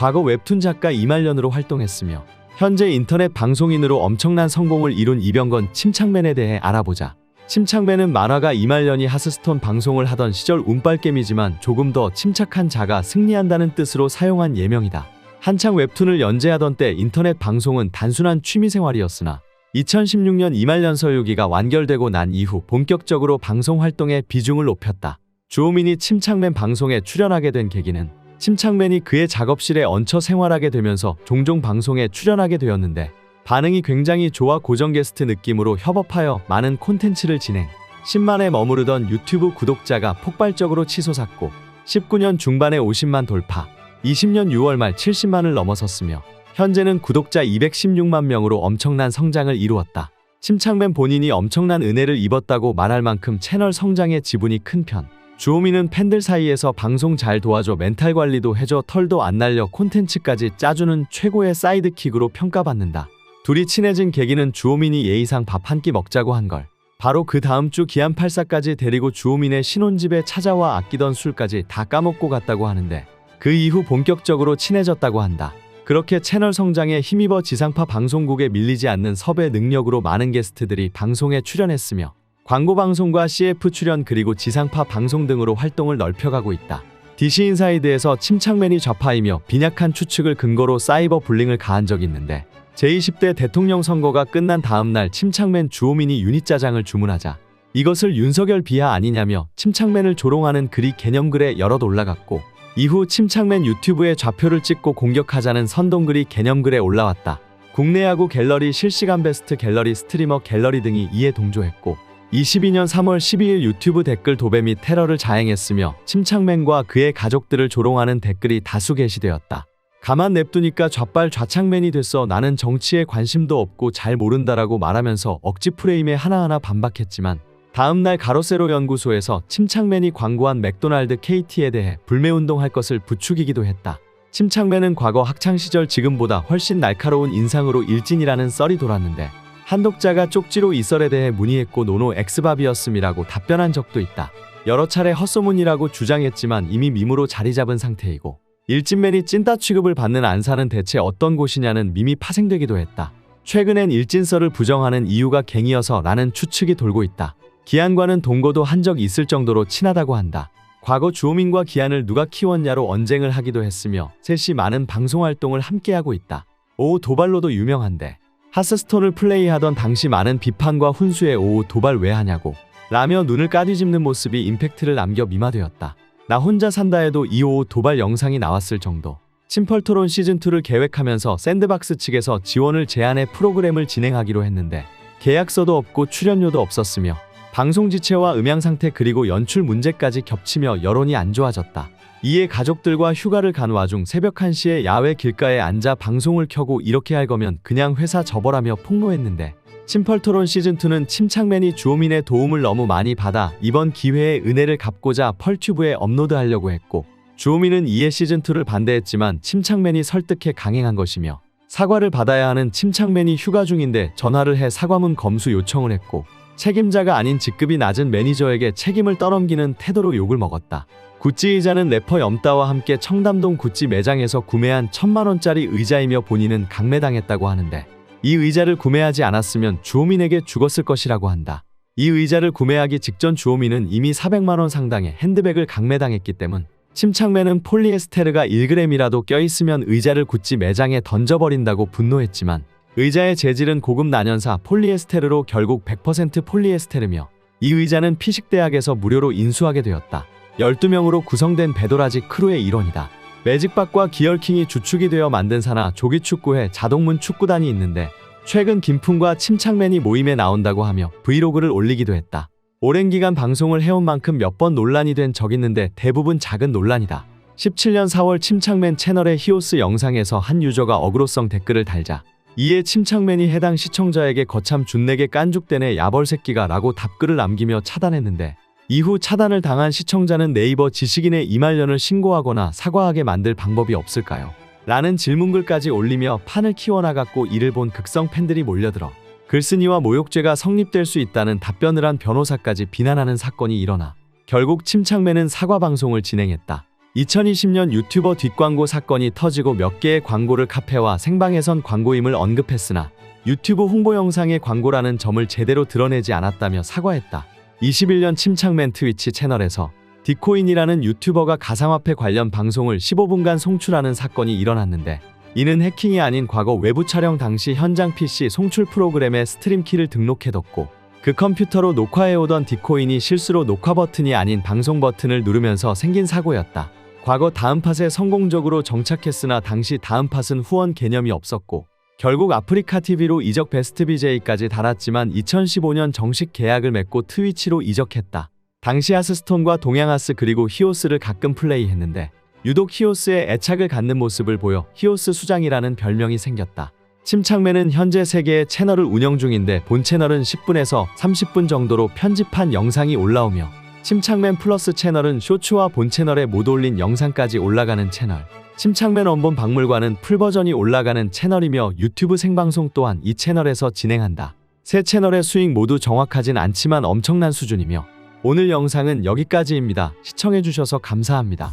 과거 웹툰 작가 이말년으로 활동했으며 현재 인터넷 방송인으로 엄청난 성공을 이룬 이병건 침착맨에 대해 알아보자. 침착맨은 만화가 이말년이 하스스톤 방송을 하던 시절 운빨겜이지만 조금 더 침착한 자가 승리한다는 뜻으로 사용한 예명이다. 한창 웹툰을 연재하던 때 인터넷 방송은 단순한 취미생활이었으나 2016년 이말년 서유기가 완결되고 난 이후 본격적으로 방송 활동에 비중을 높였다. 주호민이 침착맨 방송에 출연하게 된 계기는 침착맨이 그의 작업실에 얹혀 생활하게 되면서 종종 방송에 출연하게 되었는데 반응이 굉장히 좋아 고정 게스트 느낌으로 협업하여 많은 콘텐츠를 진행. 10만에 머무르던 유튜브 구독자가 폭발적으로 치솟았고 19년 중반에 50만 돌파, 20년 6월 말 70만을 넘어섰으며 현재는 구독자 216만 명으로 엄청난 성장을 이루었다. 침착맨 본인이 엄청난 은혜를 입었다고 말할 만큼 채널 성장의 지분이 큰 편. 주호민은 팬들 사이에서 방송 잘 도와줘 멘탈 관리도 해줘 털도 안 날려 콘텐츠까지 짜주는 최고의 사이드킥으로 평가받는다. 둘이 친해진 계기는 주호민이 예의상 밥 한 끼 먹자고 한 걸. 바로 그 다음 주 기안84까지 데리고 주호민의 신혼집에 찾아와 아끼던 술까지 다 까먹고 갔다고 하는데 그 이후 본격적으로 친해졌다고 한다. 그렇게 채널 성장에 힘입어 지상파 방송국에 밀리지 않는 섭외 능력으로 많은 게스트들이 방송에 출연했으며 광고 방송과 CF 출연 그리고 지상파 방송 등으로 활동을 넓혀가고 있다. DC 인사이드에서 침착맨이 좌파이며 빈약한 추측을 근거로 사이버 불링을 가한 적이 있는데 제20대 대통령 선거가 끝난 다음 날 침착맨 주호민이 유닛짜장을 주문하자 이것을 윤석열 비하 아니냐며 침착맨을 조롱하는 글이 개념글에 여럿 올라갔고 이후 침착맨 유튜브에 좌표를 찍고 공격하자는 선동글이 개념글에 올라왔다. 국내 야구 갤러리 실시간 베스트 갤러리 스트리머 갤러리 등이 이에 동조했고 22년 3월 12일 유튜브 댓글 도배 및 테러를 자행했으며 침착맨과 그의 가족들을 조롱하는 댓글이 다수 게시되었다. 가만 냅두니까 좌빨 좌창맨이 됐어 나는 정치에 관심도 없고 잘 모른다라고 말하면서 억지 프레임에 하나하나 반박했지만 다음날 가로세로 연구소에서 침착맨이 광고한 맥도날드 KT에 대해 불매운동할 것을 부추기기도 했다. 침착맨은 과거 학창시절 지금보다 훨씬 날카로운 인상으로 일진이라는 썰이 돌았는데 한독자가 쪽지로 이 썰에 대해 문의했고 노노 엑스밥이었음이라고 답변한 적도 있다. 여러 차례 헛소문이라고 주장했지만 이미 밈으로 자리 잡은 상태이고 일진맨이 찐따 취급을 받는 안산은 대체 어떤 곳이냐는 밈이 파생되기도 했다. 최근엔 일진설을 부정하는 이유가 갱이어서 라는 추측이 돌고 있다. 기안과는 동거도 한 적 있을 정도로 친하다고 한다. 과거 주호민과 기안을 누가 키웠냐로 언쟁을 하기도 했으며 셋이 많은 방송 활동을 함께하고 있다. 오후 도발로도 유명한데 하스스톤을 플레이하던 당시 많은 비판과 훈수에 오후 도발 왜 하냐고 라며 눈을 까뒤집는 모습이 임팩트를 남겨 미화되었다. 나 혼자 산다에도 이 오후 도발 영상이 나왔을 정도. 침펄 토론 시즌2를 계획하면서 샌드박스 측에서 지원을 제안해 프로그램을 진행하기로 했는데 계약서도 없고 출연료도 없었으며 방송 지체와 음향 상태 그리고 연출 문제까지 겹치며 여론이 안 좋아졌다. 이에 가족들과 휴가를 간 와중 새벽 1시에 야외 길가에 앉아 방송을 켜고 이렇게 할 거면 그냥 회사 접어라며 폭로했는데 침펄 토론 시즌2는 침착맨이 주호민의 도움을 너무 많이 받아 이번 기회에 은혜를 갚고자 펄튜브에 업로드하려고 했고 주호민은 이에 시즌2를 반대했지만 침착맨이 설득해 강행한 것이며 사과를 받아야 하는 침착맨이 휴가 중인데 전화를 해 사과문 검수 요청을 했고 책임자가 아닌 직급이 낮은 매니저에게 책임을 떠넘기는 태도로 욕을 먹었다. 구찌 의자는 래퍼 염따와 함께 청담동 구찌 매장에서 구매한 천만원짜리 의자이며 본인은 강매당했다고 하는데 이 의자를 구매하지 않았으면 주호민에게 죽었을 것이라고 한다. 이 의자를 구매하기 직전 주호민은 이미 400만원 상당의 핸드백을 강매당했기 때문 침착맨은 폴리에스테르가 1g이라도 껴있으면 의자를 구찌 매장에 던져버린다고 분노했지만 의자의 재질은 고급 난연사 폴리에스테르로 결국 100% 폴리에스테르며 이 의자는 피식대학에서 무료로 인수하게 되었다. 12명으로 구성된 배도라지 크루의 일원이다. 매직박과 기열킹이 주축이 되어 만든 산하 조기축구회 자동문 축구단이 있는데 최근 김풍과 침착맨이 모임에 나온다고 하며 브이로그를 올리기도 했다. 오랜 기간 방송을 해온 만큼 몇 번 논란이 된 적 있는데 대부분 작은 논란이다. 17년 4월 침착맨 채널의 히오스 영상에서 한 유저가 어그로성 댓글을 달자 이에 침착맨이 해당 시청자에게 거참 준내게 깐죽대네 야벌새끼가 라고 답글을 남기며 차단했는데 이후 차단을 당한 시청자는 네이버 지식인의 이말년을 신고하거나 사과하게 만들 방법이 없을까요? 라는 질문글까지 올리며 판을 키워나갔고 이를 본 극성 팬들이 몰려들어 글쓴이와 모욕죄가 성립될 수 있다는 답변을 한 변호사까지 비난하는 사건이 일어나 결국 침착맨은 사과 방송을 진행했다. 2020년 유튜버 뒷광고 사건이 터지고 몇 개의 광고를 카페와 생방에선 광고임을 언급했으나 유튜브 홍보 영상의 광고라는 점을 제대로 드러내지 않았다며 사과했다. 21년 침착맨 트위치 채널에서 디코인이라는 유튜버가 가상화폐 관련 방송을 15분간 송출하는 사건이 일어났는데 이는 해킹이 아닌 과거 외부 촬영 당시 현장 PC 송출 프로그램에 스트림 키를 등록해뒀고 그 컴퓨터로 녹화해오던 디코인이 실수로 녹화 버튼이 아닌 방송 버튼을 누르면서 생긴 사고였다. 과거 다음 팟에 성공적으로 정착했으나 당시 다음 팟은 후원 개념이 없었고 결국 아프리카 TV로 이적 베스트 BJ까지 달았지만 2015년 정식 계약을 맺고 트위치로 이적했다. 당시 하스스톤과 동양하스 그리고 히오스를 가끔 플레이했는데 유독 히오스의 애착을 갖는 모습을 보여 히오스 수장이라는 별명이 생겼다. 침착맨은 현재 3개의 채널을 운영 중인데 본 채널은 10분에서 30분 정도로 편집한 영상이 올라오며 침착맨 플러스 채널은 쇼츠와 본 채널에 못 올린 영상까지 올라가는 채널. 침착맨 원본 박물관은 풀버전이 올라가는 채널이며 유튜브 생방송 또한 이 채널에서 진행한다. 세 채널의 수익 모두 정확하진 않지만 엄청난 수준이며 오늘 영상은 여기까지입니다. 시청해주셔서 감사합니다.